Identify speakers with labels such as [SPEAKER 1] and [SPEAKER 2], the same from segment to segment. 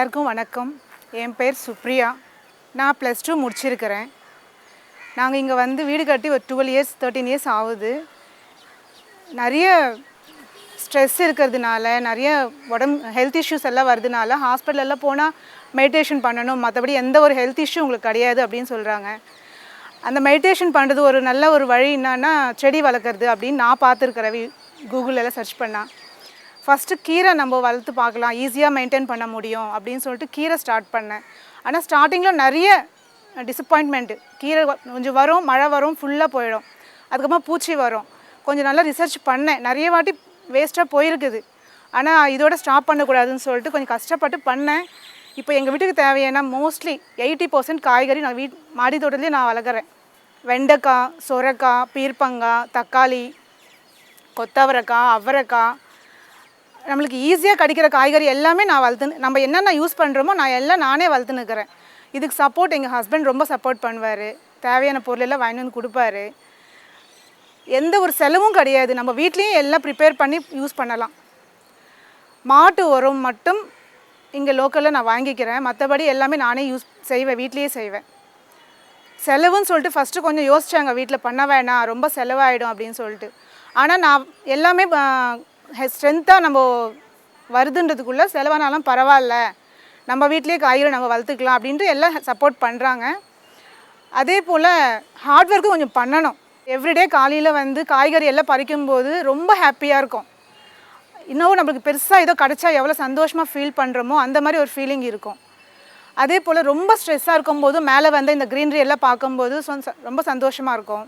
[SPEAKER 1] எல்லாருக்கும் வணக்கம். என் பேர் சுப்ரியா. நான் ப்ளஸ் டூ முடிச்சிருக்கிறேன். நாங்கள் இங்கே வந்து வீடு கட்டி ஒரு டுவெல் இயர்ஸ் தேர்ட்டீன் இயர்ஸ் ஆகுது. நிறைய ஸ்ட்ரெஸ் இருக்கிறதுனால நிறைய உடம்பு ஹெல்த் இஷ்யூஸ் எல்லாம் வருதுனால ஹாஸ்பிட்டலெல்லாம் போனால் மெடிடேஷன் பண்ணணும். மற்றபடி எந்த ஒரு ஹெல்த் இஷ்யூ உங்களுக்கு கிடையாது அப்படின்னு சொல்கிறாங்க அந்த மெடிடேஷன் பண்ணுறது ஒரு நல்ல ஒரு வழி என்னன்னா செடி வளர்க்குறது அப்படின்னு நான் பார்த்துருக்கிறேன். கூகுளெல்லாம் கூகுளில் சர்ச் பண்ணால் ஃபஸ்ட்டு கீரை நம்ம வளர்த்து பார்க்கலாம். ஈஸியாக மெயின்டைன் பண்ண முடியும் அப்படின்னு சொல்லிட்டு கீரை ஸ்டார்ட் பண்ணேன். ஆனால் ஸ்டார்டிங்கில் நிறைய டிசப்பாயின்மெண்ட்டு கீரை கொஞ்சம் வரும் மழை வரும் ஃபுல்லாக போயிடும். அதுக்கப்புறமா பூச்சி வரும். கொஞ்சம் நல்லா ரிசர்ச் பண்ணேன். நிறைய வாட்டி வேஸ்ட்டாக போயிருக்குது. ஆனால் இதோட ஸ்டாப் பண்ணக்கூடாதுன்னு சொல்லிட்டு கொஞ்சம் கஷ்டப்பட்டு பண்ணேன். இப்போ எங்கள் வீட்டுக்கு தேவையான மோஸ்ட்லி எயிட்டி பர்சன்ட் காய்கறி நான் வீட் மாடி தோட்டத்துலேயே நான் வளர்க்குறேன். வெண்டைக்காய் சொரக்காய் பீர்ப்பங்காய் தக்காளி கொத்தவரக்காய் அவரைக்காய் நம்மளுக்கு ஈஸியாக கிடைக்கிற காய்கறி எல்லாமே நான் வளர்த்து நம்ம என்னென்ன யூஸ் பண்ணுறோமோ நான் எல்லாம் நானே வளர்த்துனுக்கிறேன் இதுக்கு சப்போர்ட் எங்கள் ஹஸ்பண்ட் ரொம்ப சப்போர்ட் பண்ணுவார். தேவையான பொருள் எல்லாம் வாங்கிட்டு வந்து கொடுப்பாரு. எந்த ஒரு செலவும் கிடையாது. நம்ம வீட்லேயும் எல்லாம் ப்ரிப்பேர் பண்ணி யூஸ் பண்ணலாம். மாட்டு உரம் மட்டும் இங்கே லோக்கலில் நான் வாங்கிக்கிறேன். மற்றபடி எல்லாமே நானே யூஸ் செய்வேன். வீட்லேயே செய்வேன். செலவுன்னு சொல்லிட்டு ஃபஸ்ட்டு கொஞ்சம் யோசிச்சாங்க. வீட்டில் பண்ண வேணாம். ரொம்ப செலவாயிடும் அப்படின்னு சொல்லிட்டு. ஆனால் நான் எல்லாமே ஸ்ட்ரென்த்தாக நம்ம வருதுன்றதுக்குள்ளே செலவானாலும் பரவாயில்ல. நம்ம வீட்லேயே காய்கறி நம்ம வளர்த்துக்கலாம் அப்படின்ட்டு எல்லாம் சப்போர்ட் பண்ணுறாங்க அதே போல் ஹார்ட் ஒர்க்கும் கொஞ்சம் பண்ணணும். எவ்ரிடே காலையில் வந்து காய்கறி எல்லாம் பறிக்கும்போது ரொம்ப ஹாப்பியாக இருக்கும். இன்னும் நம்மளுக்கு பெருசாக ஏதோ கிடச்சா எவ்வளோ சந்தோஷமாக ஃபீல் பண்ணுறோமோ அந்த மாதிரி ஒரு ஃபீலிங் இருக்கும். அதே போல் ரொம்ப ஸ்ட்ரெஸ்ஸாக இருக்கும்போது மேலே வந்து இந்த க்ரீன்ரி எல்லாம் பார்க்கும்போது ரொம்ப சந்தோஷமாக இருக்கும்.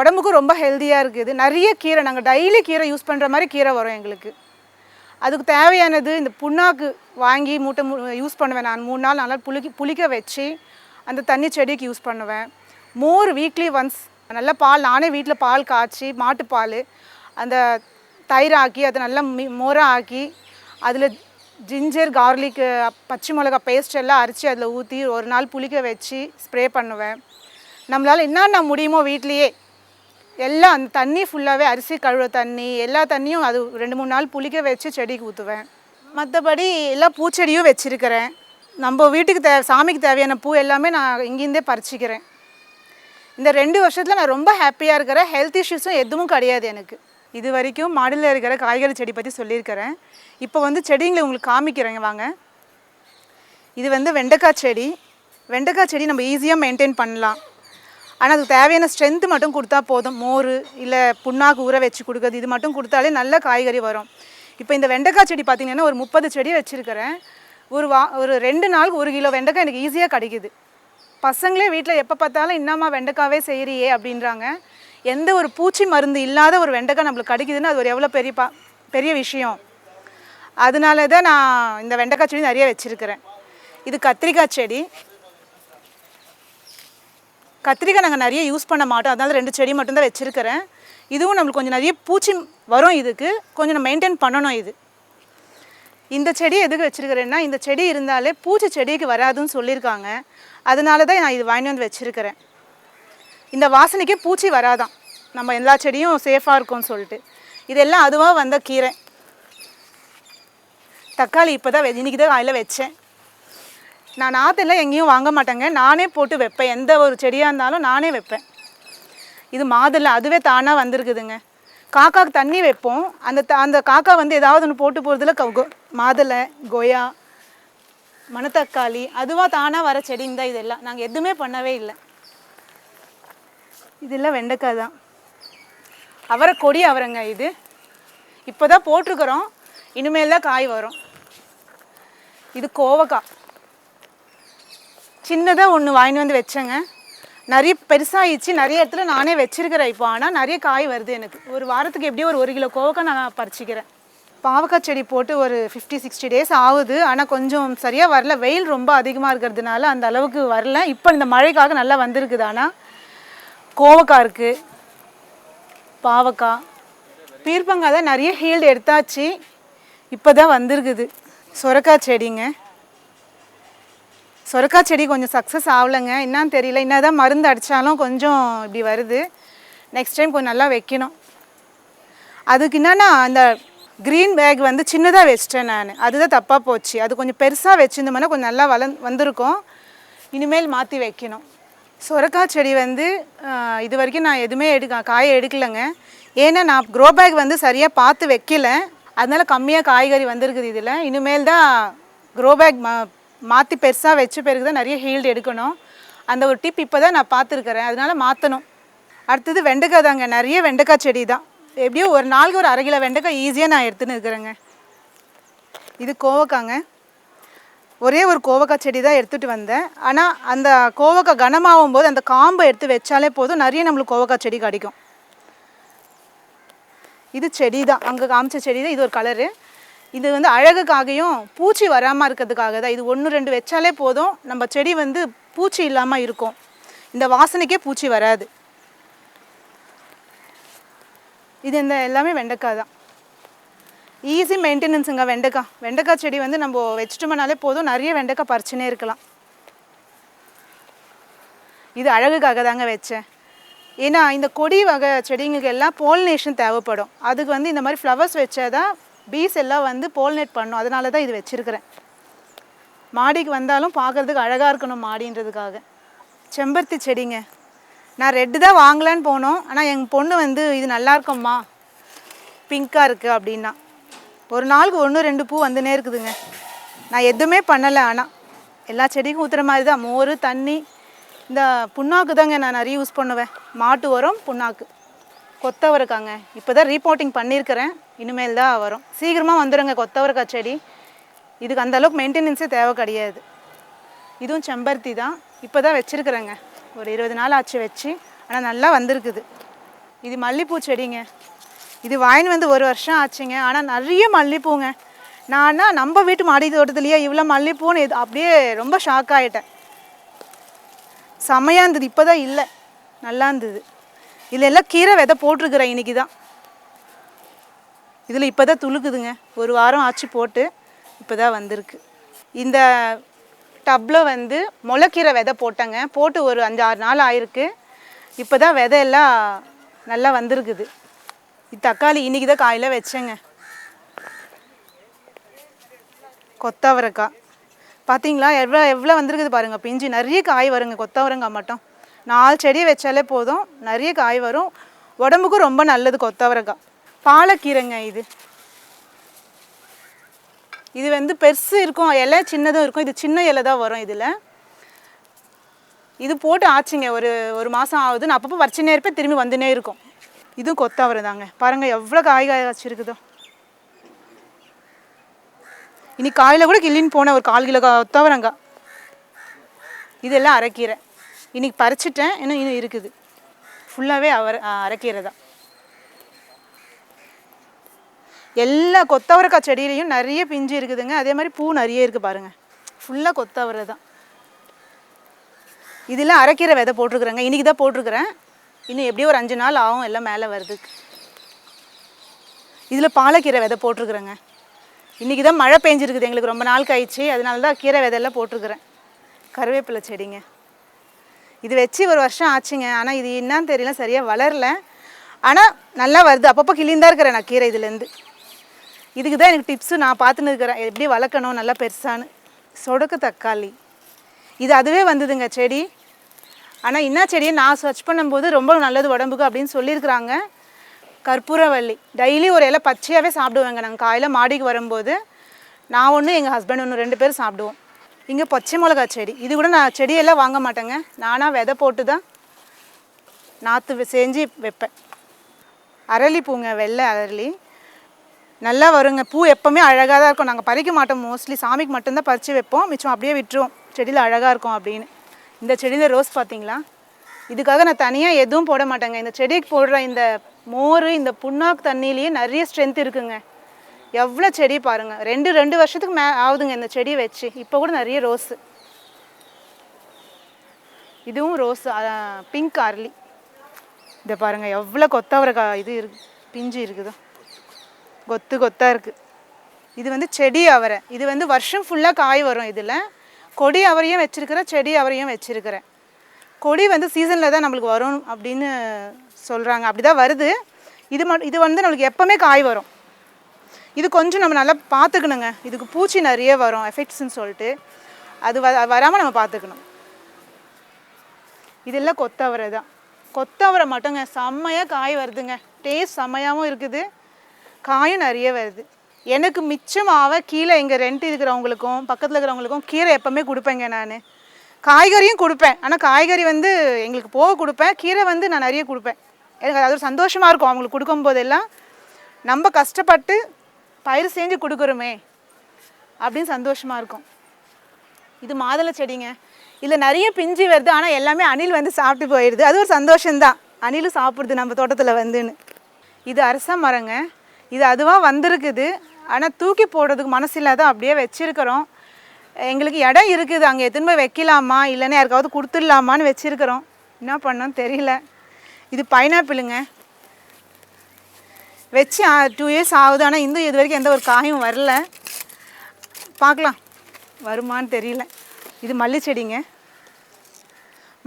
[SPEAKER 1] உடம்புக்கும் ரொம்ப ஹெல்த்தியாக இருக்குது. நிறைய கீரை நாங்கள் டெய்லி கீரை யூஸ் பண்ணுற மாதிரி கீரை வரும் எங்களுக்கு. அதுக்கு தேவையானது இந்த புண்ணாக்கு வாங்கி மூட்டை யூஸ் பண்ணுவேன் நான். மூணு நாள் நல்லா புளிக்க புளிக்க வச்சு அந்த தண்ணி செடிக்கு யூஸ் பண்ணுவேன். மோர் வீக்லி ஒன்ஸ் நல்ல பால் நானே வீட்டில் பால் காய்ச்சி மாட்டுப்பால் அந்த தயிர் ஆக்கி அதை நல்லா மி மோராக ஆக்கி அதில் ஜிஞ்சர் கார்லிக்கு பச்சை மிளகா பேஸ்ட் எல்லாம் அரைச்சி அதில் ஊற்றி ஒரு நாள் புளிக்க வச்சு ஸ்ப்ரே பண்ணுவேன். நம்மளால் என்னென்ன முடியுமோ வீட்லேயே எல்லாம் அந்த தண்ணி ஃபுல்லாகவே அரிசி கழுவ தண்ணி எல்லா தண்ணியும் அது ரெண்டு மூணு நாள் புளிக்க வச்சு செடிக்கு ஊற்றுவேன் மற்றபடி எல்லா பூச்செடியும் வச்சுருக்கிறேன். நம்ம வீட்டுக்கு தே சாமிக்கு தேவையான பூ எல்லாமே நான் இங்கேருந்தே பறிச்சிக்கிறேன். இந்த ரெண்டு வருஷத்தில் நான் ரொம்ப ஹாப்பியாக இருக்கிறேன் ஹெல்த் இஷ்யூஸும் எதுவும் கிடையாது எனக்கு. இது வரைக்கும் மாடியில் இருக்கிற காய்கறி செடி பற்றி சொல்லியிருக்கிறேன். இப்போ வந்து செடிங்களை உங்களுக்கு காமிக்கிறேங்க வாங்க. இது வந்து வெண்டைக்காய் செடி. வெண்டைக்காய் செடி நம்ம ஈஸியாக மெயின்டைன் பண்ணலாம். ஆனால் அதுக்கு தேவையான ஸ்ட்ரென்த்து மட்டும் கொடுத்தா போதும். மோர் இல்லை புண்ணாக்கு ஊற வச்சு கொடுக்குறது இது மட்டும் கொடுத்தாலே நல்ல காய்கறி வரும். இப்போ இந்த வெண்டைக்காய் செடி பார்த்திங்கன்னா ஒரு முப்பது செடி வச்சுருக்கிறேன். ஒரு வா ஒரு ரெண்டு நாளுக்கு ஒரு கிலோ வெண்டைக்காய் எனக்கு ஈஸியாக கிடைக்குது. பசங்களே வீட்டில் எப்போ பார்த்தாலும் இன்னமா வெண்டைக்காவே செய்கிறியே அப்படின்றாங்க. எந்த ஒரு பூச்சி மருந்து இல்லாத ஒரு வெண்டைக்காய் நம்மளுக்கு கிடைக்குதுன்னு அது ஒரு எவ்வளோ பெரிய பா பெரிய விஷயம். அதனால தான் நான் இந்த வெண்டைக்காய் செடி நிறைய வச்சுருக்கிறேன். இது கத்திரிக்காய் செடி. கத்திரிக்காய் நாங்கள் நிறைய யூஸ் பண்ண மாட்டோம். அதனால ரெண்டு செடி மட்டும்தான் வச்சுருக்கிறேன். இதுவும் நம்மளுக்கு கொஞ்சம் நிறைய பூச்சி வரும் இதுக்கு. கொஞ்சம் நம்ம மெயின்டைன் பண்ணணும் இது. இந்த செடி எதுக்கு வச்சுருக்கிறேன்னா இந்த செடி இருந்தாலே பூச்சி செடிக்கு வராதுன்னு சொல்லியிருக்காங்க. அதனால தான் நான் இது வாங்கி வந்து வச்சுருக்கிறேன். இந்த வாசனைக்கே பூச்சி வராதான் நம்ம எல்லா செடியும் சேஃபாக இருக்கும்னு சொல்லிட்டு. இதெல்லாம் அதுவாக வந்த கீரை. தக்காளி இப்போ தான் இன்றைக்கி தான் காலையில் வச்சேன். நான் நாற்றெல்லாம் எங்கேயும் வாங்க மாட்டேங்க. நானே போட்டு வைப்பேன். எந்த ஒரு செடியாக இருந்தாலும் நானே வைப்பேன். இது மாதுளை அதுவே தானாக வந்திருக்குதுங்க. காக்காவுக்கு தண்ணி வைப்போம். அந்த த- அந்த காக்கா வந்து ஏதாவது ஒன்று போட்டு போகிறதுல கோ மாதுளை கொயா மணத்தக்காளி அதுவாக தானாக வர செடிங்க தான் இதெல்லாம். நாங்கள் எதுவுமே பண்ணவே இல்லை. இதெல்லாம் வெண்டைக்காய் தான். அவரை கொடி அவரைங்க இது. இப்போ தான் போட்டிருக்கிறோம். இனிமேல் தான் காய் வரும். இது கோவக்காய். சின்னதாக ஒன்று வாங்கிட்டு வந்து வச்சேங்க. நிறைய பெருசாகிடுச்சு நிறைய இடத்துல நானே வச்சிருக்கிறேன் இப்போ. ஆனால் நிறைய காய் வருது எனக்கு. ஒரு வாரத்துக்கு எப்படியும் ஒரு ஒரு கிலோ கோவக்காய் நான் பறிச்சிக்கிறேன். பாவக்காய் செடி போட்டு ஒரு ஃபிஃப்டி சிக்ஸ்டி டேஸ் ஆகுது. ஆனால் கொஞ்சம் சரியாக வரல. வெயில் ரொம்ப அதிகமாக இருக்கிறதுனால அந்த அளவுக்கு வரல. இப்போ இந்த மழைக்காக நல்லா வந்திருக்குது. ஆனால் கோவக்காய் இருக்குது பாவக்காய். பீர்பங்காய் தான் நிறைய ஹீல்டு எடுத்தாச்சு. இப்போ தான் வந்திருக்குது. சொரக்காய் செடிங்க. சொரக்காய் செடி கொஞ்சம் சக்ஸஸ் ஆகலைங்க. என்னன்னு தெரியல. என்னதான் மருந்து அடித்தாலும் கொஞ்சம் இப்படி வருது. நெக்ஸ்ட் டைம் கொஞ்சம் நல்லா வைக்கணும். அதுக்கு என்னென்னா அந்த க்ரீன் பேக் வந்து சின்னதாக வச்சிட்டேன் நான். அதுதான் தப்பாக போச்சு. அது கொஞ்சம் பெருசாக வச்சுருந்தோம்னா கொஞ்சம் நல்லா வள வந்திருக்கும். இனிமேல் மாற்றி வைக்கணும். சொரக்காய் செடி வந்து இது வரைக்கும் நான் எதுவுமே எடுக்க காயை எடுக்கலைங்க. ஏன்னா நான் க்ரோ பேக் வந்து சரியாக பார்த்து வைக்கல. அதனால் கம்மியாக காய்கறி வந்திருக்குது இதில். இனிமேல் தான் க்ரோ பேக் மா மாற்றி பெருசாக வச்ச பிறகு தான் நிறைய ஹீல்டு எடுக்கணும். அந்த ஒரு டிப் இப்போ தான் நான் பார்த்துருக்குறேன். அதனால் மாற்றணும் அடுத்தது வெண்டைக்காய் தாங்க. நிறைய வெண்டைக்காய் செடி தான் எப்படியோ ஒரு நாளைக்கு ஒரு அரை கிலோ வெண்டைக்காய் ஈஸியாக நான் எடுத்துன்னு இருக்கிறேங்க. இது கோவக்காங்க. ஒரே ஒரு கோவக்காய் செடி தான் எடுத்துகிட்டு வந்தேன். ஆனால் அந்த கோவக்காய் கனமாகும் போது அந்த காம்பை எடுத்து வச்சாலே போதும். நிறைய நம்மளுக்கு கோவக்காய் செடி கிடைக்கும். இது செடி தான் அங்கே காமிச்ச செடி தான் இது ஒரு கலரு இது வந்து அழகுக்காகவும் பூச்சி வராமல் இருக்கிறதுக்காக தான். இது ஒன்று ரெண்டு வச்சாலே போதும். நம்ம செடி வந்து பூச்சி இல்லாமல் இருக்கும். இந்த வாசனைக்கே பூச்சி வராது. இது இந்த எல்லாமே வெண்டைக்காய் தான். ஈஸி மெயின்டெனன்ஸுங்க வெண்டைக்காய். வெண்டைக்காய் செடி வந்து நம்ம வச்சுட்டோம்னாலே போதும். நிறைய வெண்டைக்காய் பறிச்சுனே இருக்கலாம். இது அழகுக்காக தாங்க வச்சேன். ஏன்னா இந்த கொடி வகை செடிங்களுக்கு எல்லாம் போலினேஷன் தேவைப்படும். அதுக்கு வந்து இந்த மாதிரி ஃப்ளவர்ஸ் வச்சாதான் பீஸ் எல்லாம் வந்து போலினேட் பண்ணும். அதனால தான் இது வச்சுருக்கிறேன். மாடிக்கு வந்தாலும் பார்க்கறதுக்கு அழகாக இருக்கணும் மாடின்றதுக்காக. செம்பருத்தி செடிங்க. நான் ரெட்டு தான் வாங்கலான்னு போனோம். ஆனால் எங்கள் பொண்ணு வந்து இது நல்லா இருக்கும்மா. பிங்க்காக இருக்குது அப்படின்னா. ஒரு நாளுக்கு ஒன்று ரெண்டு பூ வந்துனே இருக்குதுங்க. நான் எதுவுமே பண்ணலை ஆனால் எல்லா செடிக்கும் ஊற்றுற மாதிரி தான். மோர் தண்ணி இந்த புண்ணாக்கு தாங்க நான் நிறைய யூஸ் பண்ணுவேன். மாட்டு உரம் புண்ணாக்கு. கொத்தவரைக்காங்க. இப்போ தான் ரீபோர்ட்டிங் பண்ணியிருக்கிறேன் இனிமேல் தான் வரும். சீக்கிரமாக வந்துடுங்க கொத்தவரைக்காய் செடி. இதுக்கு அந்த அளவுக்கு மெயின்டெனன்ஸே தேவை கிடையாது. இதுவும் செம்பருத்தி தான். இப்போ தான் வச்சுருக்குறேங்க. ஒரு இருபது நாள் ஆச்சு வச்சு. ஆனால் நல்லா வந்திருக்குது. இது மல்லிப்பூ செடிங்க. இது வாங்கின்னு வந்து ஒரு வருஷம் ஆச்சுங்க. ஆனால் நிறைய மல்லிப்பூங்க. நான்னா நம்ம வீட்டு மாடி தோட்டத்துலேயே இவ்வளோ மல்லிப்பூன்னு இது அப்படியே ரொம்ப ஷாக் ஆகிட்டேன் செமையாக இருந்தது. இப்போ தான் இல்லை. நல்லா இருந்தது. இதில் எல்லாம் கீரை விதை போட்டிருக்கிறேன் இன்னைக்கு தான் இதில் இப்போ தான் துளுக்குதுங்க. ஒரு வாரம் ஆச்சு போட்டு இப்போ தான் வந்திருக்கு. இந்த டப்பில் வந்து முளைக்கீரை விதை போட்டேங்க. போட்டு ஒரு அஞ்சு ஆறு நாள் ஆயிருக்கு. இப்போ தான் விதை எல்லாம் நல்லா வந்திருக்குது. இது தக்காளி இன்னைக்கு தான் காயில் வச்சேங்க. கொத்தவரக்காய். பார்த்தீங்களா எவ்வளோ எவ்வளோ வந்திருக்குது பாருங்கள் பிஞ்சு. நிறைய காய் வருங்க கொத்தவரங்காய் மட்டும். நாலு செடி வச்சாலே போதும். நிறைய காய் வரும். உடம்புக்கும் ரொம்ப நல்லது கொத்தவரங்காய். பாலக்கீரைங்க இது. இது வந்து பெருசு இருக்கும். இலை சின்னதும் இருக்கும். இது சின்ன இலை தான் வரும் இதில். இது போட்டு ஆச்சுங்க. ஒரு ஒரு மாதம் ஆகுது. நான் அப்பப்போ வச்சுனே இருப்பேன் திரும்பி வந்துனே இருக்கும். இதுவும் கொத்தவரை தாங்க. பாருங்கள் எவ்வளோ காய் காய் வச்சுருக்குதோ. இனி காயில் கூட கிள்ளின்னு போனேன் ஒரு கால் கிலோ கொத்தவரங்காய். இதெல்லாம் அரைக்கீரை. இன்றைக்கி பறிச்சிட்டேன் இன்னும் இன்னும் இருக்குது. ஃபுல்லாகவே அவரை அரைக்கீரை தான் எல்லா கொத்தவரக்காய் செடியிலையும் நிறைய பிஞ்சு இருக்குதுங்க. அதே மாதிரி பூ நிறைய இருக்குது பாருங்கள் ஃபுல்லாக கொத்தவரை தான். இதெல்லாம் அரைக்கீரை விதை போட்டிருக்குறேங்க. இன்றைக்கி தான் போட்டிருக்குறேன். இன்னும் எப்படியும் ஒரு அஞ்சு நாள் ஆகும் எல்லாம் மேலே வருது இதில் பாலக்கீரை விதை போட்டிருக்குறேங்க. இன்றைக்கி தான் மழை பெஞ்சிருக்குது. எங்களுக்கு ரொம்ப நாள் கழிச்சு. அதனால தான் கீரை விதையெல்லாம் போட்டிருக்குறேன். கருவேப்பிலை செடிங்க. இது வச்சு ஒரு வருஷம் ஆச்சுங்க. ஆனால் இது என்னன்னு தெரியல சரியாக வளரல. ஆனால் நல்லா வருது. அப்பப்போ கிளிந்தா இருக்கிறேன் நான் கீரை இதுலேருந்து. இதுக்கு தான் எனக்கு டிப்ஸு நான் பார்த்துன்னு இருக்கிறேன். எப்படி வளர்க்கணும் நல்லா பெருசான்னு. சொடக்கு தக்காளி. இது அதுவே வந்ததுங்க செடி. ஆனால் என்ன செடியை நான் சர்ச் பண்ணும்போது ரொம்ப நல்லது உடம்புக்கு அப்படின்னு சொல்லியிருக்கிறாங்க. கற்பூரவள்ளி. டெய்லி ஒரு இலை பச்சையாகவே சாப்பிடுவேங்க. நாங்கள் காலையில் மாடிக்கு வரும்போது நான் ஒன்று எங்கள் ஹஸ்பண்ட் ஒன்று ரெண்டு பேரும் சாப்பிடுவோம். இங்கே பச்சை மிளகா செடி. இது கூட நான் செடியெல்லாம் வாங்க மாட்டேங்க. நானாக விதை போட்டு தான் நாற்று செஞ்சு வைப்பேன். அரளி பூங்க வெள்ளை அரளி. நல்லா வருங்க. பூ எப்போவுமே அழகாக தான் இருக்கும். நாங்கள் பறிக்க மாட்டோம். மோஸ்ட்லி சாமிக்கு மட்டும்தான் பறித்து வைப்போம். மிச்சம் அப்படியே விட்டுருவோம். செடியில் அழகாக இருக்கும் அப்படின்னு. இந்த செடியில் ரோஸ் பார்த்தீங்களா? இதுக்காக நான் தனியாக எதுவும் போட மாட்டேங்க. இந்த செடிக்கு போடுற இந்த மோர் இந்த புண்ணாக்கு தண்ணியிலேயே நிறைய ஸ்ட்ரென்த் இருக்குங்க. எவ்வளோ செடி பாருங்கள் ரெண்டு ரெண்டு வருஷத்துக்கு மே ஆகுதுங்க இந்த செடியை வச்சு. இப்போ கூட நிறைய ரோஸு. இதுவும் ரோஸ் பிங்க் அரளி. இதை பாருங்கள் எவ்வளோ கொத்தவரக்காய் இது இருக்கு பிஞ்சு இருக்குதோ. கொத்து கொத்தாக இருக்குது இது வந்து செடி அவரை. இது வந்து வருஷம் ஃபுல்லாக காய் வரும் இதில். கொடி அவரையும் வச்சுருக்கிறேன் செடி அவரையும் வச்சுருக்கிறேன். கொடி வந்து சீசனில் தான் நம்மளுக்கு வரும் அப்படின்னு சொல்கிறாங்க அப்படி தான் வருது. இது மட் இது வந்து நம்மளுக்கு எப்போவுமே காய் வரும். இது கொஞ்சம் நம்ம நல்லா பார்த்துக்கணுங்க. இதுக்கு பூச்சி நிறைய வரும் எஃபெக்ட்ஸ்ன்னு சொல்லிட்டு. அது வ வராமல் நம்ம பார்த்துக்கணும். இதெல்லாம் கொத்தவரை தான். கொத்தவரை மட்டுங்க செம்மையாக காய் வருதுங்க. டேஸ்ட் செம்மையாகவும் இருக்குது. காயும் நிறைய வருது. எனக்கு மிச்சமாக கீழே இங்கே ரெண்ட் இருக்கிறவங்களுக்கும் பக்கத்தில் இருக்கிறவங்களுக்கும் கீரை எப்போவுமே கொடுப்பேங்க நான். காய்கறியும் கொடுப்பேன். ஆனால் காய்கறி வந்து எங்களுக்கு போக கொடுப்பேன். கீரை வந்து நான் நிறைய கொடுப்பேன். எனக்கு அது ஒரு சந்தோஷமாக இருக்கும். அவங்களுக்கு கொடுக்கும்போதெல்லாம். நம்ம கஷ்டப்பட்டு பயிர் செஞ்சு கொடுக்குறோமே அப்படின்னு சந்தோஷமாக இருக்கும். இது மாதுளை செடிங்க. இதில் நிறைய பிஞ்சு வருது ஆனால் எல்லாமே அணில் வந்து சாப்பிட்டு போயிடுது. அது ஒரு சந்தோஷம்தான். அணிலும் சாப்பிடுது நம்ம தோட்டத்தில் வந்துன்னு. இது அரச மரங்க. இது அதுவாக வந்திருக்குது. ஆனால் தூக்கி போடுறதுக்கு மனசு இல்லாத அப்படியே வச்சுருக்கிறோம். எங்களுக்கு இடம் இருக்குது. அங்கே எத்தனை போய் வைக்கலாமா? இல்லைன்னா யாருக்காவது கொடுத்துடலாமான்னு வச்சுருக்கிறோம். என்ன பண்ணோம் தெரியல. இது பைனாப்பிளுங்க வச்சு டூ இயர்ஸ் ஆகுது. ஆனால் இன்னும் இது வரைக்கும் எந்த ஒரு காயும் வரல. பார்க்கலாம். வருமான்னு தெரியல. இது மல்லி செடிங்க.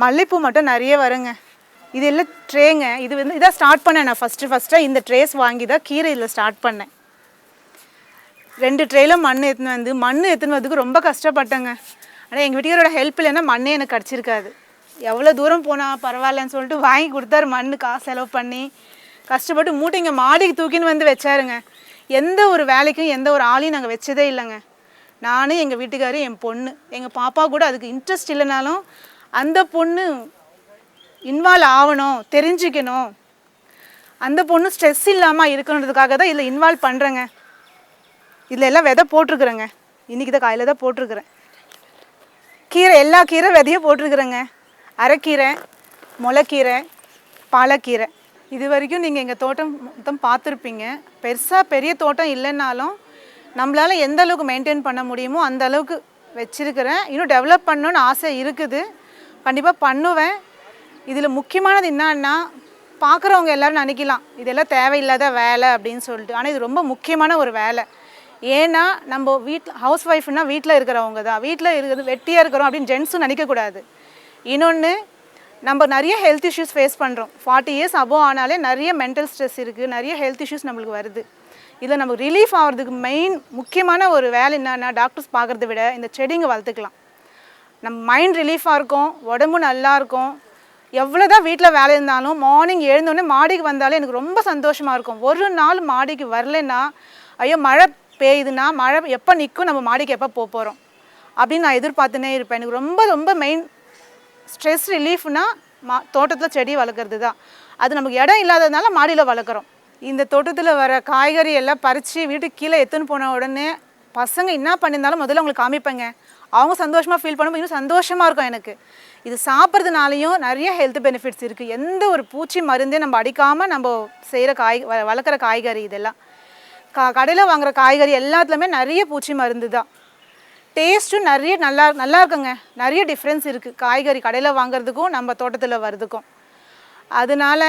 [SPEAKER 1] மல்லிப்பூ மட்டும் நிறைய வருங்க. இது எல்லாம் ட்ரேங்க. இது வந்து இதான் ஸ்டார்ட் பண்ணேன் நான் ஃபஸ்ட்டு ஃபஸ்ட்டாக இந்த ட்ரேஸ் வாங்கி தான் கீரை இதில் ஸ்டார்ட் பண்ணேன். ரெண்டு ட்ரேல மண் எடுத்துன்னு வந்து மண் எடுத்துன்னு வரதுக்கு ரொம்ப கஷ்டப்பட்டேங்க. ஆனால் எங்கள் வீட்டுக்காரோட ஹெல்ப் இல்லைன்னா மண்ணே எனக்கு கிடச்சிருக்காது. எவ்வளோ தூரம் போனால் பரவாயில்லன்னு சொல்லிட்டு வாங்கி கொடுத்தாரு மண் காசு செலவு பண்ணி. கஷ்டப்பட்டு மூட்டைங்க மாடிக்கு தூக்கின்னு வந்து வச்சாருங்க. எந்த ஒரு வேலைக்கும் எந்த ஒரு ஆளையும் நாங்கள் வச்சதே இல்லைங்க. நானும் எங்கள் வீட்டுக்காரு என் பொண்ணு. எங்கள் பாப்பா கூட அதுக்கு இன்ட்ரெஸ்ட் இல்லைனாலும் அந்த பொண்ணு இன்வால்வ் ஆகணும் தெரிஞ்சுக்கணும். அந்த பொண்ணு ஸ்ட்ரெஸ் இல்லாமல் இருக்கணுன்றதுக்காக தான் இதில் இன்வால்வ் பண்ணுறேங்க இதில் எல்லாம் விதை போட்டிருக்குறேங்க. இன்றைக்கி தான் காலையில் தான் போட்டிருக்குறேன். கீரை எல்லா கீரை விதையும் போட்டிருக்குறேங்க. அரைக்கீரை முளைக்கீரை பாலக்கீரை. இது வரைக்கும் நீங்கள் எங்கள் தோட்டம் மொத்தம் பார்த்துருப்பீங்க. பெருசாக பெரிய தோட்டம் இல்லைன்னாலும் நம்மளால் எந்த அளவுக்கு மெயின்டைன் பண்ண முடியுமோ அந்த அளவுக்கு வச்சுருக்கிறேன். இன்னும் டெவலப் பண்ணணும்னு ஆசை இருக்குது. கண்டிப்பாக பண்ணுவேன். இதில் முக்கியமானது என்னன்னா பார்க்குறவங்க எல்லாரும் நினைக்கலாம் இதெல்லாம் தேவையில்லாத வேலை அப்படின்னு சொல்லிட்டு. ஆனால் இது ரொம்ப முக்கியமான ஒரு வேலை. ஏன்னா நம்ம வீட்டில் ஹவுஸ் ஒய்ஃப்னால் வீட்டில் இருக்கிறவங்க தான். வீட்டில் இருக்கிறது வெட்டியாக இருக்கிறோம் அப்படின்னு ஜென்ஸும் நினைக்கக்கூடாது. இன்னொன்று நம்ம நிறைய ஹெல்த் இஷ்யூஸ் ஃபேஸ் பண்ணுறோம் ஃபார்ட்டி இயர்ஸ் அபோவ் ஆனாலே நிறைய மென்டல் ஸ்ட்ரெஸ் இருக்குது நிறைய ஹெல்த் இஷ்யூஸ் நம்மளுக்கு வருது. இதில் நமக்கு ரிலீஃப் ஆகிறதுக்கு மெயின் முக்கியமான ஒரு வேலை என்னென்னா டாக்டர்ஸ் பார்க்குறத விட இந்த செடிங்க வளர்த்துக்கலாம். நம்ம மைண்ட் ரிலீஃபாக இருக்கும் உடம்பு நல்லா இருக்கும். எவ்வளோ தான் வீட்டில் வேலை இருந்தாலும் மார்னிங் எழுந்தோடனே மாடிக்கு வந்தாலே எனக்கு ரொம்ப சந்தோஷமாக இருக்கும். ஒரு நாள் மாடிக்கு வரலைன்னா ஐயோ மழை பெய்யுதுன்னா மழை எப்போ நிற்கும் நம்ம மாடிக்கு எப்போ போக போகிறோம் அப்படின்னு நான் எதிர்பார்த்துனே இருப்பேன். எனக்கு ரொம்ப ரொம்ப மெயின் ஸ்ட்ரெஸ் ரிலீஃப்னா மா தோட்டத்தில் செடி வளர்க்குறது தான் அது நமக்கு இடம் இல்லாததுனால மாடியில் வளர்க்குறோம். இந்த தோட்டத்தில் வர காய்கறி எல்லாம் பறித்து வீட்டுக்கு கீழே எடுத்துன்னு போன உடனே பசங்க என்ன பண்ணியிருந்தாலும் முதல்ல உங்களுக்கு காமிப்பேங்க. அவங்க சந்தோஷமாக ஃபீல் பண்ணும்போது இன்னும் சந்தோஷமாக இருக்கும் எனக்கு. இது சாப்பிட்றதுனாலையும் நிறைய ஹெல்த் பெனிஃபிட்ஸ் இருக்குது எந்த ஒரு பூச்சி மருந்தே நம்ம அடிக்காமல் நம்ம செய்கிற காய் வ- வளர்க்குற காய்கறி இதெல்லாம். கா கடையில் வாங்குகிற காய்கறி எல்லாத்துலேயுமே நிறைய பூச்சி மருந்து தான் டேஸ்ட்டும் நிறைய நல்லா நல்லா இருக்குங்க. நிறைய டிஃப்ரென்ஸ் இருக்குது காய்கறி கடையில் வாங்குறதுக்கும் நம்ம தோட்டத்தில் வர்றதுக்கும். அதனால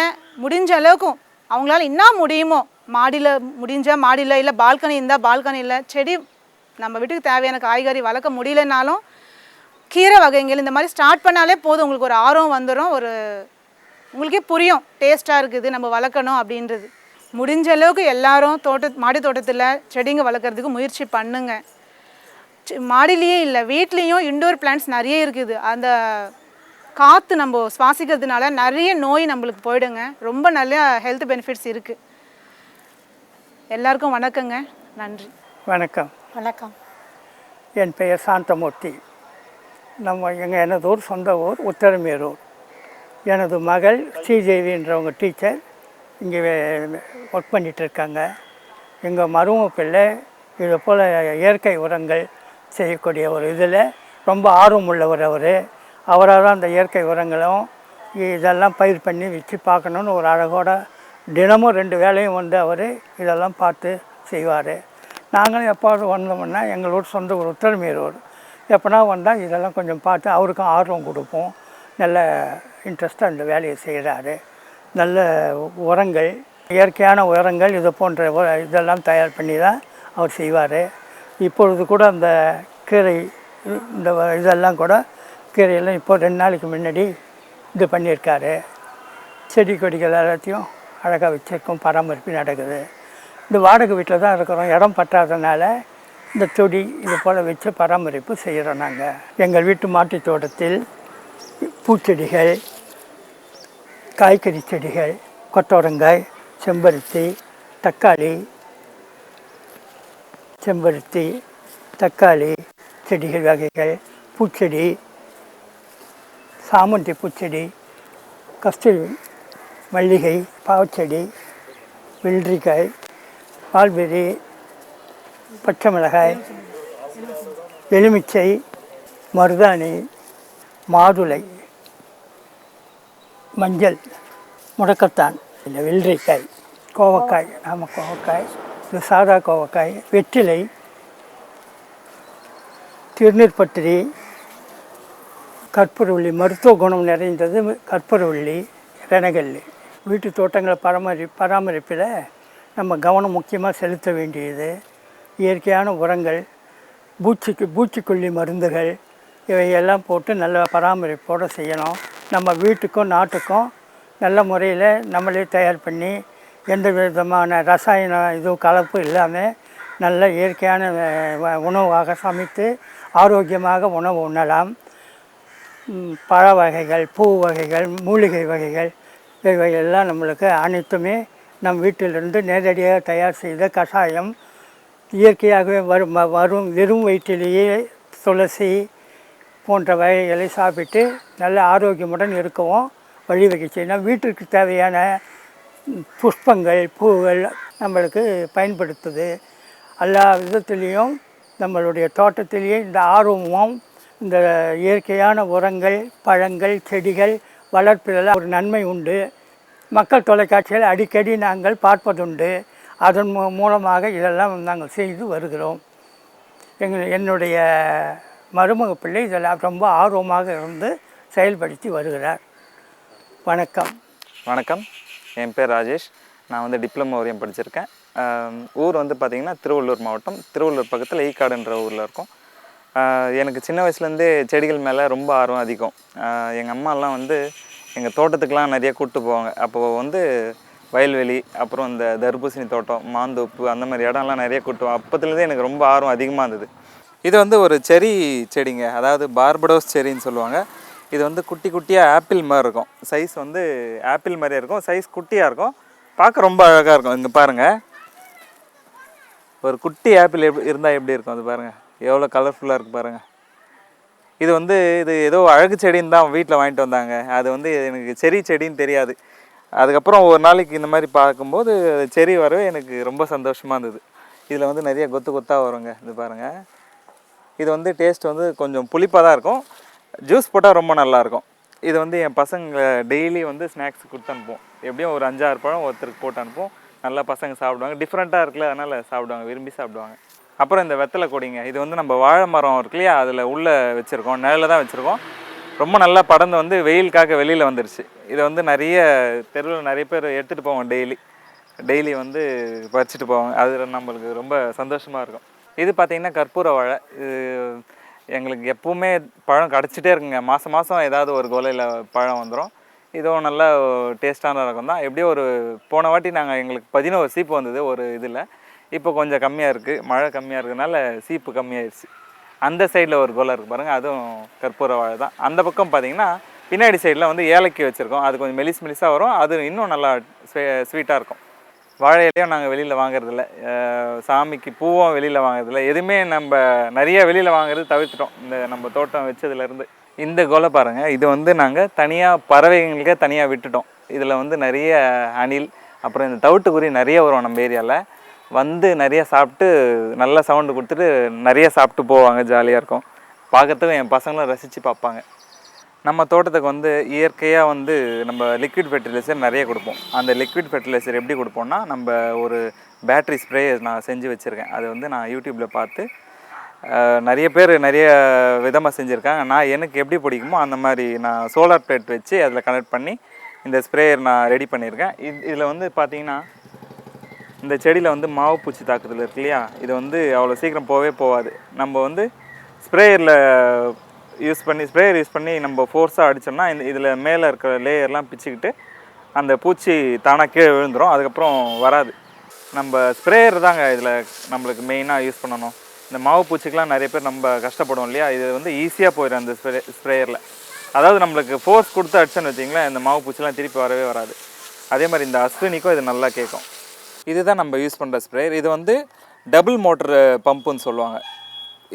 [SPEAKER 1] முடிஞ்ச அளவுக்கும் அவங்களால என்ன முடியுமோ மாடியில் முடிஞ்சால் மாடியில் இல்லை பால்கனி இருந்தால் பால்கனியில் செடி நம்ம வீட்டுக்கு தேவையான காய்கறி வளர்க்க முடியலனாலும் கீரை வகைகள் இந்த மாதிரி ஸ்டார்ட் பண்ணாலே போதும். உங்களுக்கு ஒரு ஆர்வம் வந்துடும் ஒரு உங்களுக்கே புரியும். டேஸ்ட்டாக இருக்குது. நம்ம வளர்க்கணும் அப்படின்றது. முடிஞ்ச அளவுக்கு எல்லாரும் தோட்ட மாடி தோட்டத்தில் செடிங்க வளர்க்குறதுக்கு முயற்சி பண்ணுங்கள் மாடிலேயே இல்லை வீட்லேயும் இண்டோர் பிளான்ட்ஸ் நிறைய இருக்குது. அந்த காற்று நம்ம சுவாசிக்கிறதுனால நிறைய நோய் நம்மளுக்கு போயிடுங்க. ரொம்ப நல்ல ஹெல்த் பெனிஃபிட்ஸ் இருக்குது எல்லாருக்கும் வணக்கங்க. நன்றி.
[SPEAKER 2] வணக்கம்.
[SPEAKER 1] வணக்கம்.
[SPEAKER 2] என் பெயர் சாந்தமூர்த்தி. நம்ம எங்கள் எனது ஊர் சொந்த ஊர் உத்தரமேரூர். எனது மகள் ஸ்ரீதேவின்றவங்க டீச்சர் இங்கே ஒர்க் பண்ணிட்டு இருக்காங்க. எங்கள் மருமக பிள்ளை இது போல் இயற்கை உரங்கள் செய்யக்கூடிய ஒரு இதில் ரொம்ப ஆர்வம் உள்ளவர் அவர். அவராக தான் அந்த இயற்கை உரங்களும் இதெல்லாம் பயிர் பண்ணி வச்சு பார்க்கணுன்னு ஒரு அழகோட தினமும் ரெண்டு வேலையும் வந்து அவர் இதெல்லாம் பார்த்து செய்வார். நாங்களும் எப்போது வந்தோம்னா எங்களோட சொந்த ஊர் உத்தரமேரூர். எப்போனா வந்தால் இதெல்லாம் கொஞ்சம் பார்த்து அவருக்கும் ஆர்வம் கொடுப்போம். நல்ல இன்ட்ரெஸ்ட்டாக இந்த வேலையை செய்கிறாரு. நல்ல உரங்கள் இயற்கையான உரங்கள் இது போன்ற இதெல்லாம் தயார் பண்ணி தான் அவர் செய்வார். இப்பொழுது கூட அந்த கீரை இந்த இதெல்லாம் கூட கீரையெல்லாம் இப்போ ரெண்டு நாளைக்கு முன்னாடி இது பண்ணியிருக்காரு. செடி கொடிகள் எல்லாத்தையும் அழகாக வச்சுருக்கோம். பராமரிப்பு நடக்குது. இந்த வாடகை வீட்டில் தான் இருக்கிறோம். இடம் பற்றாதனால இந்த தொடி இது போல் வச்சு பராமரிப்பு செய்கிறோம் நாங்கள் எங்கள் வீட்டு மாட்டுத் தோட்டத்தில் பூச்செடிகள் காய்கறி செடிகள் கொத்தவரங்காய் செம்பருத்தி தக்காளி செம்பருத்தி தக்காளி செடிகள் வகைகள் பூச்செடி சாமந்தி பூச்செடி கஸ்தூரி மல்லிகை பாவச்செடி வெள்ளரிக்காய் பால்பெரி பச்சை மிளகாய் எலுமிச்சை மருதாணி மாதுளை மஞ்சள் முடக்கத்தான் இல்லை வெள்ளரிக்காய் கோவக்காய் ஆமாம் கோவக்காய். இது சாதா கோவக்காய் வெற்றிலை திருநீர்பத்திரி கற்பூரவள்ளி மருத்துவ குணம் நிறைந்தது கற்பூரவள்ளி ரெனகல்லி. வீட்டு தோட்டங்களை பராமரி பராமரிப்பில் நம்ம கவனம் முக்கியமாக செலுத்த வேண்டியது. இயற்கையான உரங்கள் பூச்சிக்கு பூச்சிக்கொல்லி மருந்துகள் இவையெல்லாம் போட்டு நல்ல பராமரிப்போடு செய்யணும். நம்ம வீட்டுக்கும் நாட்டுக்கும் நல்ல முறையில் நம்மளே தயார் பண்ணி எந்த விதமான ரசாயன இதுவும் கலப்பு இல்லாமல் நல்ல இயற்கையான வ- உணவாக சமைத்து ஆரோக்கியமாக உணவு உண்ணலாம். பழ வகைகள் பூ வகைகள் மூலிகை வகைகள் இவைகளெல்லாம் நம்மளுக்கு அனைத்துமே நம் வீட்டிலிருந்து நேரடியாக தயார் செய்த கஷாயம். இயற்கையாகவே வரும் வரும் வெறும் வயிற்றிலேயே துளசி போன்ற வகைகளை சாப்பிட்டு நல்ல ஆரோக்கியமுடன் இருக்கவும் வழிவகை செய்யணும் வீட்டிற்கு தேவையான புஷ்பங்கள் பூக்கள் நம்மளுக்கு பயன்படுத்துது. எல்லா விதத்துலேயும் நம்மளுடைய தோட்டத்திலேயே இந்த ஆர்வமும் இந்த இயற்கையான உரங்கள் பழங்கள் செடிகள் வளர்ப்பிலெல்லாம் ஒரு நன்மை உண்டு. மக்கள் தொலைக்காட்சியில் அடிக்கடி நாங்கள் பார்ப்பதுண்டு. அதன் மூ- மூலமாக இதெல்லாம் நாங்கள் செய்து வருகிறோம். எங்கள் என்னுடைய மருமக பிள்ளை இதெல்லாம் ரொம்ப ஆர்வமாக இருந்து செயல்படுத்தி வருகிறார். வணக்கம்.
[SPEAKER 3] வணக்கம். என் பேர் ராஜேஷ். நான் வந்து டிப்ளமோ வரையும் படிச்சிருக்கேன். ஊர் வந்து பார்த்திங்கன்னா திருவள்ளூர் மாவட்டம். திருவள்ளூர் பக்கத்தில் ஈக்காடுன்ற ஊரில் இருக்கும். எனக்கு சின்ன வயசுலேருந்தே செடிகள் மேலே ரொம்ப ஆர்வம் அதிகம். எங்கள் அம்மாலாம் வந்து எங்கள் தோட்டத்துக்கெலாம் நிறைய கூப்பிட்டு போவாங்க. அப்போது வந்து வயல்வெளி அப்புறம் இந்த தர்பூசணி தோட்டம் மாந்தோப்பு அந்த மாதிரி இடம்லாம் நிறைய கூட்டுவோம். அப்போத்துலேருந்தே எனக்கு ரொம்ப ஆர்வம் அதிகமாக இருந்தது. இது வந்து ஒரு செரி செடிங்க. அதாவது பார்படோஸ் செரின்னு சொல்லுவாங்க. இது வந்து குட்டி குட்டியாக ஆப்பிள் மாதிரி இருக்கும். சைஸ் வந்து ஆப்பிள் மாதிரியே இருக்கும். சைஸ் குட்டியாக இருக்கும். பார்க்க ரொம்ப அழகாக இருக்கும். இங்கே பாருங்கள் ஒரு குட்டி ஆப்பிள் எப்படி இருந்தால் எப்படி இருக்கும்? அது பாருங்கள் எவ்வளோ கலர்ஃபுல்லாக இருக்குது பாருங்கள் இது வந்து இது ஏதோ அழகு செடின்னு தான் வீட்டில் வாங்கிட்டு வந்தாங்க. அது வந்து எனக்கு செரி செடின்னு தெரியாது. அதுக்கப்புறம் ஒரு நாளைக்கு இந்த மாதிரி பார்க்கும்போது செரி வரவே எனக்கு ரொம்ப சந்தோஷமாக இருந்தது. இதில் வந்து நிறைய கொத்து கொத்தாக வருங்க. இது பாருங்கள் இது வந்து டேஸ்ட் வந்து கொஞ்சம் புளிப்பாக தான் இருக்கும். ஜூஸ் போட்டால் ரொம்ப நல்லா இருக்கும் இது வந்து என் பசங்க டெய்லி வந்து ஸ்நாக்ஸ் கொடுத்து அனுப்புவோம். எப்படியும் ஒரு அஞ்சாறு பழம் ஒருத்தருக்கு போட்டு அனுப்புவோம். நல்லா பசங்க சாப்பிடுவாங்க. டிஃப்ரெண்ட்டாக இருக்குல்ல அதனால் சாப்பிடுவாங்க விரும்பி சாப்பிடுவாங்க. அப்புறம் இந்த வெத்தலை கொடிங்க இது வந்து நம்ம வாழை மரம் இருக்கு இல்லையா அதில் உள்ளே வச்சுருக்கோம் நிழலில் தான் வச்சுருக்கோம். ரொம்ப நல்லா படர்ந்து வந்து வெயிலுக்காக வெளியில் வந்துருச்சு. இதை வந்து நிறைய தெருவில் நிறைய பேர் எடுத்துகிட்டு போவோம் டெய்லி. டெய்லி வந்து பறிச்சுட்டு போவாங்க அது நம்மளுக்கு ரொம்ப சந்தோஷமாக இருக்கும். இது பார்த்திங்கன்னா கற்பூர வாழை. இது எங்களுக்கு எப்பவுமே பழம் கிடச்சிட்டே இருக்குங்க. மாதம் மாதம் ஏதாவது ஒரு கோலையில் பழம் வந்துடும் இதுவும் நல்ல டேஸ்டான ரகம் தான். எப்படியும் ஒரு போன வாட்டி நாங்கள் எங்களுக்கு பதினோரு சீப்பு வந்தது ஒரு இதில். இப்போ கொஞ்சம் கம்மியாக இருக்குது மழை கம்மியாக இருக்கிறதுனால சீப்பு கம்மியாயிருச்சு. அந்த சைடில் ஒரு கோலை இருக்குது பாருங்கள் அதுவும் கற்பூர வாழை தான். அந்த பக்கம் பார்த்திங்கன்னா பின்னாடி சைடில் வந்து ஏலக்கி வச்சுருக்கோம். அது கொஞ்சம் மெலிஸ் மெலிஸாக வரும். அது இன்னும் நல்லா ஸ்வீட்டாக இருக்கும். வாழை இலையும் நாங்கள் வெளியில் வாங்குறதில்ல. சாமிக்கு பூவும் வெளியில் வாங்குறதில்ல. எதுவுமே நம்ம நிறைய வெளியில் வாங்குறது தவிர்த்துட்டோம். இந்த நம்ம தோட்டம் வச்சதுலேருந்து. இந்த கொலை பாருங்கள் இது வந்து நாங்கள் தனியாக பறவைங்களுக்கே தனியாக விட்டுட்டோம். இதில் வந்து நிறைய அணில் அப்புறம் இந்த தவிட்டுக்குருவி நிறைய வரும் நம்ம ஏரியாவில் வந்து நிறைய சாப்பிட்டு நல்ல சவுண்டு கொடுத்துட்டு நிறைய சாப்பிட்டு போவாங்க ஜாலியாக இருக்கும். பார்க்கறதுக்கும் என் பசங்களும் ரசித்து பார்ப்பாங்க. நம்ம தோட்டத்துக்கு வந்து இயற்கையாக வந்து நம்ம லிக்விட் ஃபெர்டிலைசர் நிறைய கொடுப்போம். அந்த லிக்விட் ஃபெர்டிலைசர் எப்படி கொடுப்போம்னா நம்ம ஒரு பேட்ரி ஸ்ப்ரே நான் செஞ்சு வச்சுருக்கேன். அது வந்து நான் யூடியூப்பில் பார்த்து நிறைய பேர் நிறைய விதமாக செஞ்சுருக்காங்க. நான் எனக்கு எப்படி பிடிக்குமோ அந்த மாதிரி நான் சோலார் பிளேட் வச்சு அதில் கனெக்ட் பண்ணி இந்த ஸ்ப்ரேயர் நான் ரெடி பண்ணியிருக்கேன் இது இதில் வந்து பார்த்தீங்கன்னா இந்த செடியில் வந்து மாவு பூச்சி தாக்குதல் இருக்கு இல்லையா? இது வந்து அவ்வளோ சீக்கிரம் போகவே போகாது நம்ம வந்து ஸ்ப்ரேயரில் யூஸ் பண்ணி ஸ்ப்ரேயர் யூஸ் பண்ணி நம்ம ஃபோர்ஸாக அடித்தோம்னா இந்த இதில் மேலே இருக்கிற லேயர்லாம் பிச்சுக்கிட்டு அந்த பூச்சி தானாக கீழே விழுந்துடும் அதுக்கப்புறம் வராது. நம்ம ஸ்ப்ரேயர் தாங்க இதில் நம்மளுக்கு மெயினாக யூஸ் பண்ணணும். இந்த மாவு பூச்சிக்கெலாம் நிறைய பேர் நம்ம கஷ்டப்படுவோம் இல்லையா? இது வந்து ஈஸியாக போயிடும் அந்த ஸ்ப்ரே ஸ்ப்ரேயரில் அதாவது நம்மளுக்கு ஃபோர்ஸ் கொடுத்து அடிச்சோன்னு வச்சிங்களேன் இந்த மாவு பூச்சிலாம் திருப்பி வரவே வராது. அதே மாதிரி இந்த அஸ்வினிக்கும் இது நல்லா கேட்கும். இதுதான் நம்ம யூஸ் பண்ணுற ஸ்ப்ரேயர் இது வந்து டபுள் மோட்ரு பம்புன்னு சொல்லுவாங்க.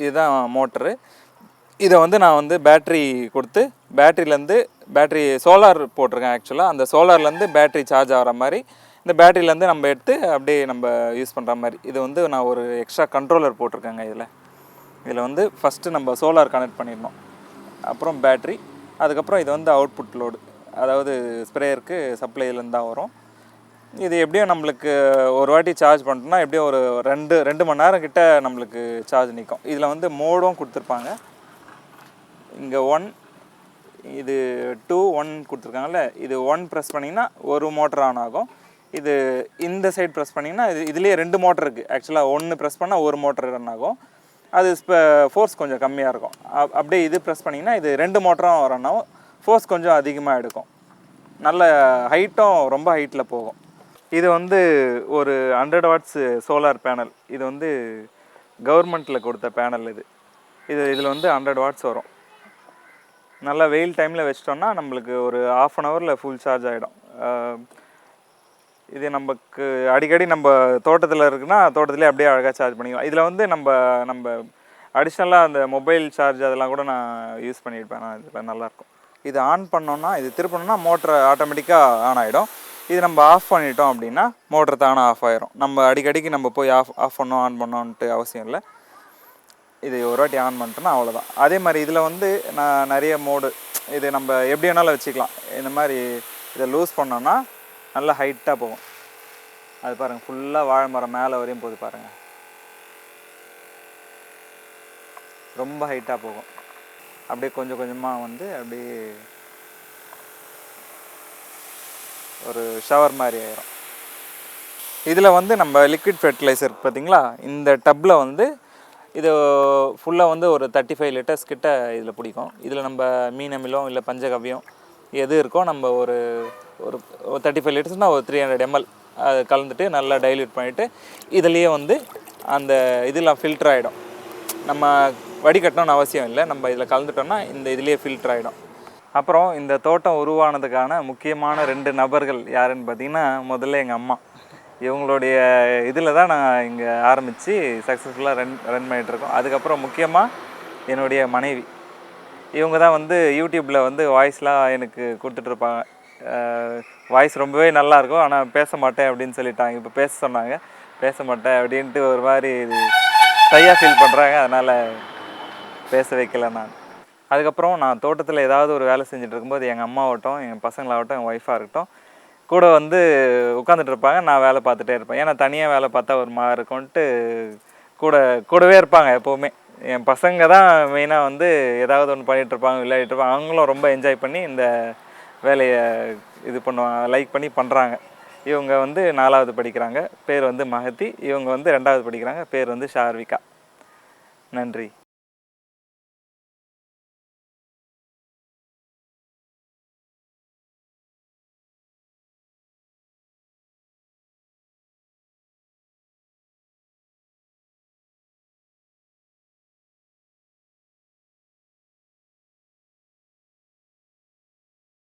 [SPEAKER 3] இதுதான் மோட்ரு இதை வந்து நான் வந்து பேட்ரி கொடுத்து பேட்டரியிலேருந்து பேட்ரி சோலார் போட்டிருக்கேன் ஆக்சுவலாக அந்த சோலார்லேருந்து பேட்ரி சார்ஜ் ஆகிற மாதிரி இந்த பேட்ரிலேருந்து நம்ம எடுத்து அப்படியே நம்ம யூஸ் பண்ணுற மாதிரி. இது வந்து நான் ஒரு எக்ஸ்ட்ரா கண்ட்ரோலர் போட்டிருக்கேங்க இதில். இதில் வந்து ஃபஸ்ட்டு நம்ம சோலார் கனெக்ட் பண்ணிடணும். அப்புறம் பேட்ரி அதுக்கப்புறம் இது வந்து அவுட்புட் லோடு அதாவது ஸ்ப்ரேயருக்கு சப்ளைலேருந்து தான் வரும். இது எப்படியும் நம்மளுக்கு ஒரு வாட்டி சார்ஜ் பண்ணிட்டோம்னா எப்படியும் ஒரு ரெண்டு ரெண்டு மணி நேரம் கிட்ட நம்மளுக்கு சார்ஜ் நிற்கும் இதில் வந்து மோடும் கொடுத்துருப்பாங்க. இங்கே ஒன் இது டூ ஒன் கொடுத்துருக்காங்கல்ல இது ஒன் ப்ரெஸ் பண்ணிங்கன்னா ஒரு மோட்டர் ஆன் ஆகும். இது இந்த சைடு ப்ரெஸ் பண்ணிங்கன்னா இது இதுலேயே ரெண்டு மோட்டர் இருக்குது ஆக்சுவலாக ஒன்று ப்ரெஸ் பண்ணால் ஒரு மோட்டர் ரன் ஆகும். அது இப்போ ஃபோர்ஸ் கொஞ்சம் கம்மியாக இருக்கும். அப்- அப்படியே இது ப்ரெஸ் பண்ணிங்கன்னா இது ரெண்டு மோட்டரும் ரன் ஆகும். ஃபோர்ஸ் கொஞ்சம் அதிகமாக எடுக்கும். நல்ல ஹைட்டும் ரொம்ப ஹைட்டில் போகும். இது வந்து ஒரு ஹண்ட்ரட் வாட்ஸ் சோலார் பேனல் இது வந்து கவர்மெண்ட்டில் கொடுத்த பேனல் இது. இது இதில் வந்து ஹண்ட்ரட் வாட்ஸ் வரும். நல்லா வெயில் டைமில் வச்சிட்டோம்னா நம்மளுக்கு ஒரு ஆஃப் அன் ஹவரில் ஃபுல் சார்ஜ் ஆகிடும் இது நமக்கு அடிக்கடி நம்ம தோட்டத்தில் இருக்குன்னா தோட்டத்திலே அப்படியே அழகாக சார்ஜ் பண்ணிக்கலாம் இதில் வந்து நம்ம நம்ம அடிஷ்னலாக அந்த மொபைல் சார்ஜ் அதெல்லாம் கூட நான் யூஸ் பண்ணியிருப்பேன். நான் இதில் நல்லாயிருக்கும் இது ஆன் பண்ணோன்னா இது திருப்பணும்னா மோட்ரு ஆட்டோமேட்டிக்காக ஆன் ஆகிடும் இது நம்ம ஆஃப் பண்ணிட்டோம் அப்படின்னா மோட்டர் தானே ஆஃப் ஆயிரும். நம்ம அடிக்கடிக்கு நம்ம போய் ஆஃப் ஆஃப் பண்ணோம் ஆன் பண்ணோன்ட்டு அவசியம் இல்லை. இது ஒரு வாட்டி ஆன் பண்ணிட்டோன்னா அவ்வளோதான் அதே மாதிரி இதில் வந்து நான் நிறைய மோடு இது நம்ம எப்படி வேணாலும் வச்சுக்கலாம். இந்த மாதிரி இதை லூஸ் பண்ணோன்னா நல்லா ஹைட்டாக போகும். அது பாருங்கள் ஃபுல்லாக வாழை மரம் மேலே வரையும் போகுது பாருங்கள் ரொம்ப ஹைட்டாக போகும். அப்படியே கொஞ்சம் கொஞ்சமாக வந்து அப்படியே ஒரு ஷவர் மாதிரி ஆயிரும். இதில் வந்து நம்ம லிக்விட் ஃபெர்டிலைசர் பார்த்தீங்களா இந்த டப்பில் வந்து இது ஃபுல்லாக வந்து ஒரு தேர்ட்டி ஃபைவ் லிட்டர்ஸ் கிட்ட இதில் பிடிக்கும். இதில் நம்ம மீன் அமிலம் இல்லை பஞ்சகவ்யம் எது இருக்கோ நம்ம ஒரு ஒரு தேர்ட்டி ஃபைவ் லிட்டர்ஸ்னால் ஒரு த்ரீ ஹண்ட்ரட் எம்எல் அது கலந்துட்டு நல்லா டைல்யூட் பண்ணிவிட்டு இதுலேயே வந்து அந்த இதெல்லாம் ஃபில்டர் ஆகிடும் நம்ம வடிகட்டணும்னு அவசியம் இல்லை. நம்ம இதில் கலந்துட்டோம்னா இந்த இதுலேயே ஃபில்டர் ஆகிடும் அப்புறம் இந்த தோட்டம் உருவானதுக்கான முக்கியமான ரெண்டு நபர்கள் யாருன்னு பார்த்தீங்கன்னா முதல்ல எங்கள் அம்மா. இவங்களுடைய இதில் தான் நான் இங்கே ஆரம்பித்து சக்ஸஸ்ஃபுல்லாக ரன் ரன் பண்ணிகிட்ருக்கோம். அதுக்கப்புறம் முக்கியமாக என்னுடைய மனைவி. இவங்க தான் வந்து யூடியூப்பில் வந்து வாய்ஸ்லாம் எனக்கு கொடுத்துட்ருப்பாங்க. வாய்ஸ் ரொம்பவே நல்லா இருக்கும். ஆனால் பேச மாட்டேன் அப்படின்னு சொல்லிட்டாங்க. இப்போ பேச சொன்னாங்க. பேச மாட்டேன் அப்படின்ட்டு ஒரு மாதிரி ஷையாக ஃபீல் பண்ணுறாங்க அதனால் பேச வைக்கல நான். அதுக்கப்புறம் நான் தோட்டத்தில் ஏதாவது ஒரு வேலை செஞ்சுட்டு இருக்கும்போது எங்கள் அம்மாவட்டும் எங்கள் பசங்களாகட்டும் என் ஒய்ஃபாக இருக்கட்டும் கூட வந்து உட்காந்துட்டு இருப்பாங்க நான் வேலை பார்த்துட்டே இருப்பேன். ஏன்னா தனியாக வேலை பார்த்தா ஒரு மாதிரி இருக்கும்ன்ட்டு கூட கூடவே இருப்பாங்க எப்போவுமே. என் பசங்க தான் மெயினாக வந்து ஏதாவது ஒன்று பண்ணிகிட்டு இருப்பாங்க விளையாடிட்டு இருப்பாங்க. அவங்களும் ரொம்ப என்ஜாய் பண்ணி இந்த வேலையை இது பண்ணுவாங்க லைக் பண்ணி பண்ணுறாங்க இவங்க வந்து நாலாவது படிக்கிறாங்க பேர் வந்து மகதி. இவங்க வந்து ரெண்டாவது படிக்கிறாங்க பேர் வந்து ஷார்விகா நன்றி.